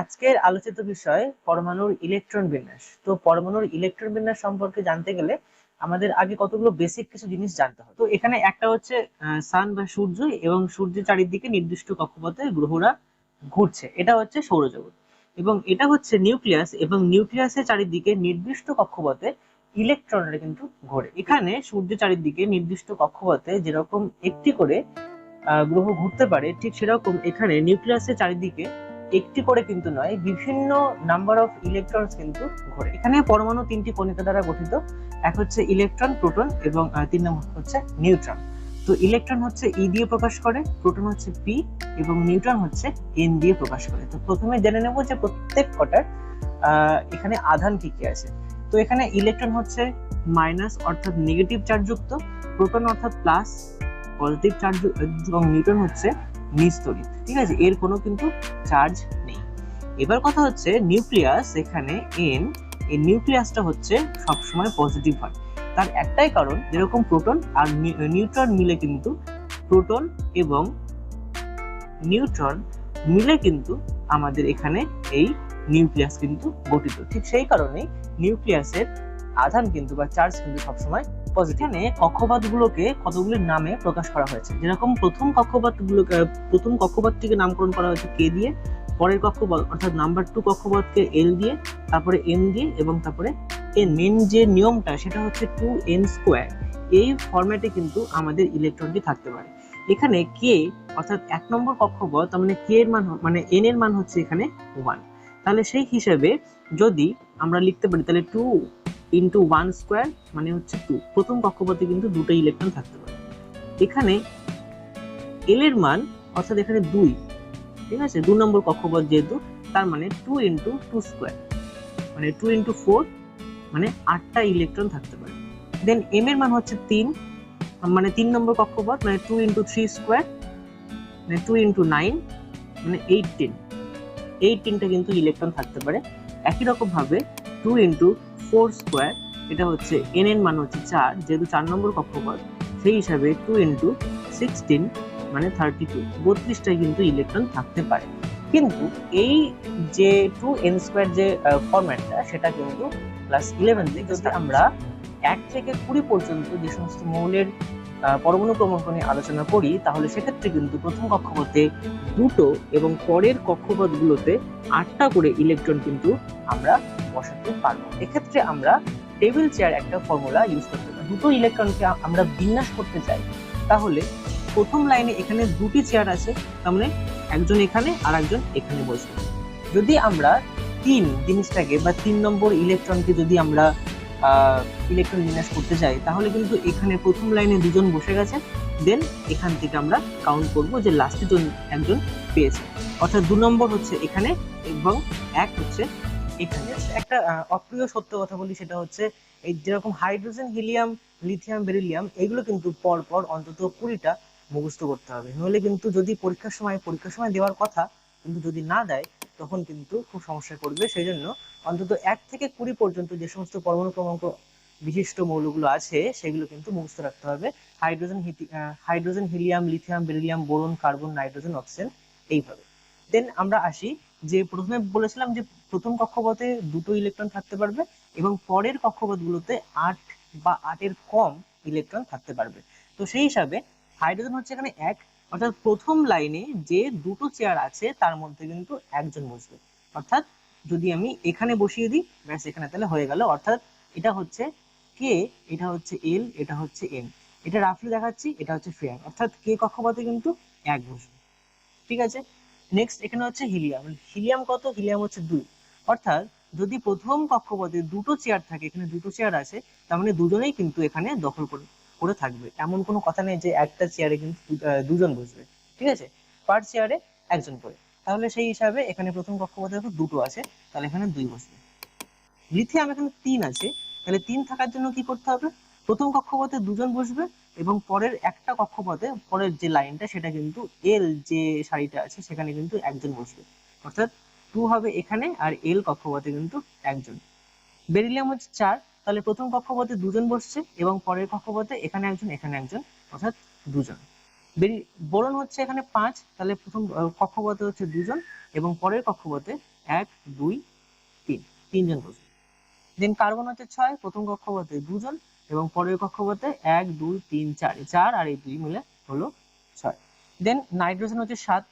আজকের আলোচিত বিষয় পরমাণুর ইলেকট্রন বিন্যাস। তো পরমাণুর ইলেকট্রন বিন্যাস সম্পর্কে জানতে গেলে আমাদের আগে কতগুলো বেসিক কিছু জিনিস জানতে হবে। তো এখানে একটা হচ্ছে সান বা সূর্য এবং সূর্যের চারিদিকে নির্দিষ্ট কক্ষপথে গ্রহরা ঘুরছে। এটা হচ্ছে সৌরজগৎ। এবং এটা হচ্ছে নিউক্লিয়াস এবং নিউক্লিয়াসের চারিদিকে নির্দিষ্ট কক্ষপথে ইলেকট্রনরা কিন্তু ঘোরে। এখানে সূর্যের চারিদিকে নির্দিষ্ট কক্ষপথে যেরকম একটি করে গ্রহ ঘুরতে পারে, ঠিক সেরকম এখানে নিউক্লিয়াসের চারিদিকে একটি করে কিন্তু নয়, বিভিন্ন নাম্বার অফ ইলেকট্রনস কিন্তু ঘোরে। এখানে পরমাণু তিনটি কণিকা দ্বারা গঠিত, এক হচ্ছে ইলেকট্রন প্রোটন এবং তিন নম্বর হচ্ছে নিউট্রন তো ইলেকট্রন হচ্ছে ই দিয়ে প্রকাশ করে প্রোটন হচ্ছে পি এবং নিউট্রন হচ্ছে এন দিয়ে প্রকাশ করে। তো প্রথমে জেনে নেব যে প্রত্যেক কটার এখানে আধান কি কি আছে। তো এখানে ইলেকট্রন হচ্ছে মাইনাস অর্থাৎ নেগেটিভ চার্জ যুক্ত প্রোটন অর্থাৎ প্লাস পজিটিভ চার্জ এবং নিউট্রন হচ্ছে নিস্তরিত ঠিক আছে? এর কোনো কিন্তু চার্জ নেই। এবার কথা হচ্ছে নিউক্লিয়াস এখানে এন এই নিউক্লিয়াসটা হচ্ছে সবসময় পজিটিভ হয়। তার একটাই কারণ, যেরকম প্রোটন আর নিউট্রন মিলে কিন্তু প্রোটন এবং নিউট্রন মিলে কিন্তু আমাদের এখানে এই নিউক্লিয়াস কিন্তু গঠিত। ঠিক সেই কারণে নিউক্লিয়াসের আধান কিন্তু বা চার্জ কিন্তু সবসময় পজিটিভ এখানে কক্ষপথগুলোকে কতগুলি নামে প্রকাশ করা হয়েছে? যেরকম প্রথম কক্ষপথগুলোকে প্রথম কক্ষপথটিকে নামকরণ করা হয়েছে কে দিয়ে? পরের কক্ষপথ, অর্থাৎ নাম্বার টু কক্ষপথকে এল দিয়ে, তারপরে এম দিয়ে এবং তারপরে এন মেন যে নিয়মটা, সেটা হচ্ছে টু এন স্কোয়ার এই ফরম্যাটে কিন্তু আমাদের ইলেকট্রনটি থাকতে পারে। এখানে কে অর্থাৎ এক নম্বর কক্ষপথ, তার মানে কে এর মান মানে এন এর মান হচ্ছে এখানে ওয়ান তাহলে সেই হিসেবে যদি আমরা লিখতে পারি, তাহলে টু ইন্টু ওয়ান স্কোয়ার মানে হচ্ছে টু প্রথম কক্ষপথে কিন্তু দুটো ইলেকট্রন থাকতে পারে। এখানে এল এর মান, অর্থাৎ এখানে দুই, ঠিক আছে? দু নম্বর কক্ষপথ যেহেতু, তার মানে টু ইন্টু টু স্কোয়ার মানে টু ইন্টু ফোর মানে আটটা ইলেকট্রন থাকতে পারে। দেন এম এর মান হচ্ছে তিন মানে তিন নম্বর কক্ষপথ মানে টু ইন্টু থ্রি স্কোয়ার মানে টু ইন্টু নাইন মানে এইটিন এইটিনটা কিন্তু ইলেকট্রন থাকতে পারে। একই রকম ভাবে টু ইন্টু ফোর স্কোয়ার এটা হচ্ছে এন এন মান হচ্ছে চার যেহেতু চার নম্বর কক্ষপথ সেই হিসাবে টু ইন্টু সিক্সটিন মানে থার্টি টু বত্রিশটাই কিন্তু ইলেকট্রন থাকতে পারে। কিন্তু এই যে টু এন স্কোয়ার যে ফরম্যাটটা সেটা কিন্তু ক্লাস ইলেভেন থেকে আমরা এক থেকে কুড়ি পর্যন্ত যে সমস্ত মৌলের পরমাণু ক্রমাঙ্ক নিয়ে আলোচনা করি, তাহলে সেক্ষেত্রে কিন্তু প্রথম কক্ষপথে দুটো এবং পরের কক্ষপথগুলোতে আটটা করে ইলেকট্রন কিন্তু আমরা বসাতে পারব। এক্ষেত্রে আমরা টেবিল চেয়ার একটা ফর্মুলা ইউজ করতে পারি। দুটো ইলেকট্রনকে আমরা বিন্যাস করতে চাই। তাহলে প্রথম লাইনে এখানে দুটি চেয়ার আছে, তার মানে একজন এখানে আর একজন এখানে বসবে। যদি আমরা তিন জিনিসটাকে বা তিন নম্বর ইলেকট্রনকে যদি আমরা ইলেকট্রন বিন্যাস করতে চাই তাহলে কিন্তু এখানে প্রথম লাইনে দুজন বসে গেছে দেন এখান থেকে আমরা কাউন্ট করব যে লাস্টে জন একজন পেয়েছে। অর্থাৎ দু নম্বর হচ্ছে এখানে এবং এক হচ্ছে এখানে। একটা অপ্রিয় সত্য কথা বলি, সেটা হচ্ছে এই যেরকম হাইড্রোজেন হিলিয়াম লিথিয়াম বেরিলিয়াম এগুলো কিন্তু পর পর অন্তত কুড়িটা মুখস্থ করতে হবে। নইলে কিন্তু যদি পরীক্ষার সময় পরীক্ষার সময় দেওয়ার কথা কিন্তু যদি না দেয় তখন কিন্তু খুব সমস্যায় পড়বে। সেই জন্য অন্তত এক থেকে কুড়ি পর্যন্ত যে সমস্ত পরমাণু ক্রমাঙ্ক বিশিষ্ট মৌলগুলো আছে, সেগুলো কিন্তু মুখস্থ রাখতে হবে। Hydrogen hydrogen, helium, lithium, beryllium, boron, carbon, nitrogen, oxygen এইভাবে। দেন আমরা আসি যে প্রথমে বলেছিলাম যে প্রথম কক্ষপথে দুটো ইলেকট্রন থাকতে পারবে এবং পরের কক্ষপথগুলোতে আট বা আটের কম ইলেকট্রন থাকতে পারবে। তো সেই হিসাবে হাইড্রোজেন হচ্ছে এখানে এক অর্থাৎ প্রথম লাইনে যে দুটো চেয়ার আছে, তার মধ্যে কিন্তু একজন বসবে। অর্থাৎ যদি আমি এখানে বসিয়ে দিই, ব্যাস এখানে তাহলে হয়ে গেল। অর্থাৎ এটা হচ্ছে কে এটা হচ্ছে এল এটা হচ্ছে এম এটা রাফলি দেখাচ্ছি, এটা হচ্ছে ফেয়ার অর্থাৎ কে কক্ষপথে কিন্তু এক বসবে। ঠিক আছে? নেক্সট এখানে হচ্ছে হিলিয়াম হিলিয়াম কত? হিলিয়াম হচ্ছে দুই। অর্থাৎ যদি প্রথম কক্ষপথে দুটো চেয়ার থাকে, এখানে দুটো চেয়ার আছে, তার মানে দুজনেই কিন্তু এখানে দখল করে করে থাকবে। এমন কোনো কথা নেই যে একটা চেয়ারে কিন্তু দুজন বসবে। ঠিক আছে? পার চেয়ারে একজন করে। তাহলে সেই হিসাবে এখানে প্রথম কক্ষপথে দেখো দুটো আছে, তাহলে এখানে দুই বসবে। লিথিয়াম এখানে তিন আছে, তাহলে তিন থাকার জন্য কি করতে হবে? প্রথম কক্ষপথে দুজন বসবে এবং পরের একটা কক্ষপথে, পরের যে লাইনটা সেটা কিন্তু এল যে সারিটা আছে, সেখানে কিন্তু একজন বসবে। অর্থাৎ টু হবে এখানে আর এল কক্ষপথে কিন্তু একজন। বেরিলিয়াম হচ্ছে চার তাহলে প্রথম কক্ষপথে দুজন বসছে এবং পরের কক্ষপথে এখানে একজন এখানে একজন, অর্থাৎ দুজন। বেরি বোরন হচ্ছে এখানে পাঁচ, তাহলে প্রথম কক্ষপথে হচ্ছে দুজন এবং পরের কক্ষপথে এক, দুই, তিন, তিনজন বসবে। দেন কার্বন হচ্ছে ছয়, প্রথম কক্ষপথে দুজন এবং পরের কক্ষপথে এক, দুই, তিন, চার চার আর এই দুই মিলে হলো ছয়। দেন নাইট্রোজেন হচ্ছে সাত,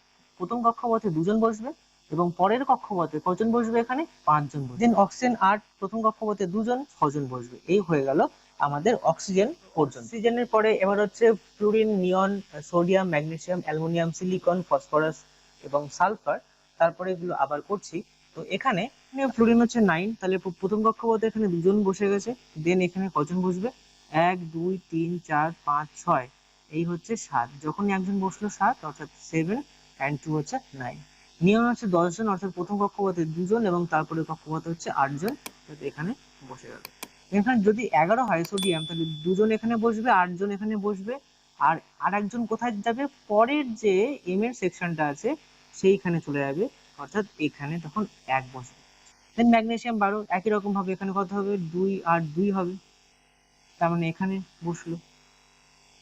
প্রথম কক্ষপথে দুজন বসবে এবং পরের কক্ষপথে কজন বসবে এখানে? পাঁচজন বসবে। দেন অক্সিজেন আট প্রথম কক্ষপথে দুজন, ছজন বসবে। এই হয়ে গেল আমাদের অক্সিজেন পর্যন্ত অক্সিজেনের পরে এবার হচ্ছে fluorine neon sodium magnesium aluminium silicon phosphorus এবং সালফার তারপরে এগুলো আবার করছি। তো এখানে ফ্লুরিন হচ্ছে নাইন তাহলে প্রথম কক্ষপথে এখানে দুজন বসে গেছে। দেন এখানে কজন বসবে? এক, দুই, তিন, চার, পাঁচ, ছয়। এই হচ্ছে সাত। যখনই একজন বসল সাত, অর্থাৎ সেভেন অ্যান্ড টু হচ্ছে নাইন নিয়ম হচ্ছে দশজন, অর্থাৎ প্রথম কক্ষপথে দুজন এবং তারপরে কক্ষপথে হচ্ছে আটজন। এখানে বসে গেল। এখানে যদি এগারো হয় সোডিয়াম, তাহলে দুজন এখানে বসবে, আটজন এখানে বসবে। আর আর একজন কোথায় যাবে? পরের যে এম এর সেকশনটা আছে, সেইখানে চলে যাবে। অর্থাৎ এখানে তখন এক বসবে। দেন ম্যাগনেসিয়াম বারো, একই রকম ভাবে এখানে কত হবে? দুই আর দুই হবে। তার মানে এখানে বসল।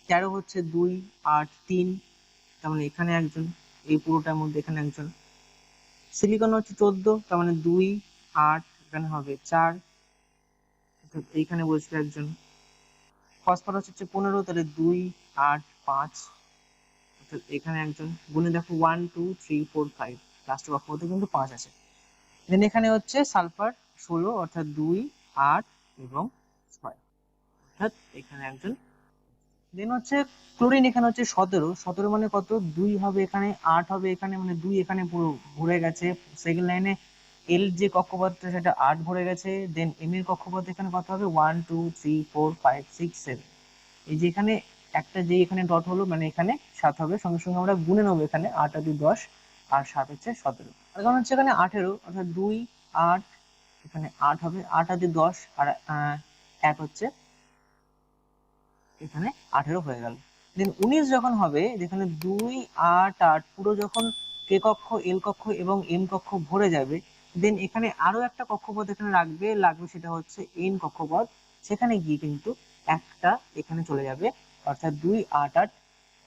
তেরো হচ্ছে দুই, আট, তিন। তার মানে এখানে একজন, এই পুরোটার মধ্যে এখানে একজন। সিলিকন হচ্ছে চোদ্দ, তার মানে দুই, আট, এখানে হবে চার। এইখানে বসবে একজন। ফসফরাস হচ্ছে পনেরো, তাহলে দুই, আট, পাঁচ। অর্থাৎ এখানে একজন। গুণে দেখো one two three four five last কক্ষপথে কিন্তু পাঁচ আছে। দেন এখানে হচ্ছে সালফার ষোলো, অর্থাৎ দুই, আট এবং ছয়। অর্থাৎ এখানে একজন দেন হচ্ছে ক্লোরিন এখানে হচ্ছে সতেরো। সতেরো মানে কত? দুই হবে এখানে, আট হবে এখানে মানে দুই এখানে পুরো ভরে গেছে। সেকেন্ড লাইনে এল যে কক্ষপথটা, সেটা আট ভরে গেছে। দেন এম এর কক্ষপথ এখানে কত হবে? One two three four five six seven এই যে এখানে একটা যে এখানে ডট হলো মানে এখানে সাত হবে। সঙ্গে সঙ্গে আমরা গুণে নেব এখানে আট আর দুই দশ, আর সাত হচ্ছে সতেরো। আর কারণ হচ্ছে এখানে আঠেরো, অর্থাৎ দুই, আট, এখানে আট হবে। আট আর দুই দশ, আর এক হচ্ছে এখানে আঠেরো হয়ে গেল। দেন উনিশ যখন হবে, যেখানে দুই, আট আট, পুরো যখন কে কক্ষ, এল কক্ষ এবং এম কক্ষ ভরে যাবে দেন এখানে আরও একটা কক্ষপথ এখানে রাখবে, লাগবে সেটা হচ্ছে এন কক্ষপথ। সেখানে গিয়ে কিন্তু একটা এখানে চলে যাবে, অর্থাৎ দুই, আট আট,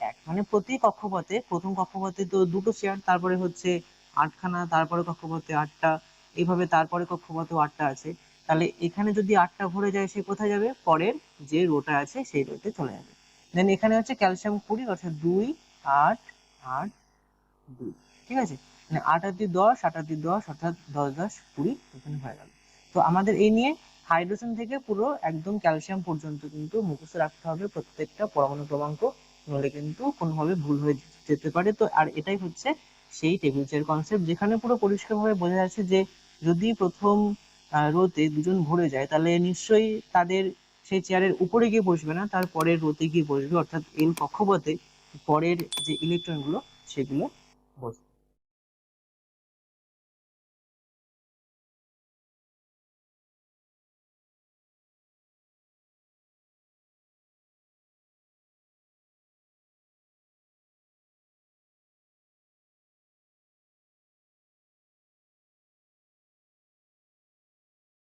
এক। মানে প্রতি কক্ষপথে, প্রথম কক্ষপথে তো দুটো চেয়ার তারপরে হচ্ছে আটখানা, তারপরে কক্ষপথে আটটা এইভাবে তারপরে কক্ষপথেও আটটা আছে। তাহলে এখানে যদি আটটা ভরে যায়, সে কোথায় যাবে? পরের যে রোটা আছে, সেই রোতে চলে যাবে। দেন এখানে হচ্ছে ক্যালসিয়াম কুড়ি অর্থাৎ দুই, আট আট, দুই। ঠিক আছে? মানে আট আর দুই দশ, আট আর দুই দশ, অর্থাৎ দশ দশ, কুড়ি, এখানে হয়ে গেল। তো আমাদের এই নিয়ে হাইড্রোজেন থেকে পুরো একদম ক্যালসিয়াম পর্যন্ত কিন্তু মুখস্থ রাখতে হবে প্রত্যেকটা পরমাণু ক্রমাঙ্ক। নইলে কিন্তু কোনোভাবে ভুল হয়ে যেতে পারে। তো আর এটাই হচ্ছে সেই টেবিল চেয়ার কনসেপ্ট যেখানে পুরো পরিষ্কারভাবে বোঝা যাচ্ছে যে যদি প্রথম রোতে দুজন ভরে যায়, তাহলে নিশ্চয়ই তাদের সেই চেয়ারের উপরে গিয়ে বসবে না, তার পরের রোতে গিয়ে বসবে, অর্থাৎ এল কক্ষপথে পরের যে ইলেকট্রনগুলো সেগুলো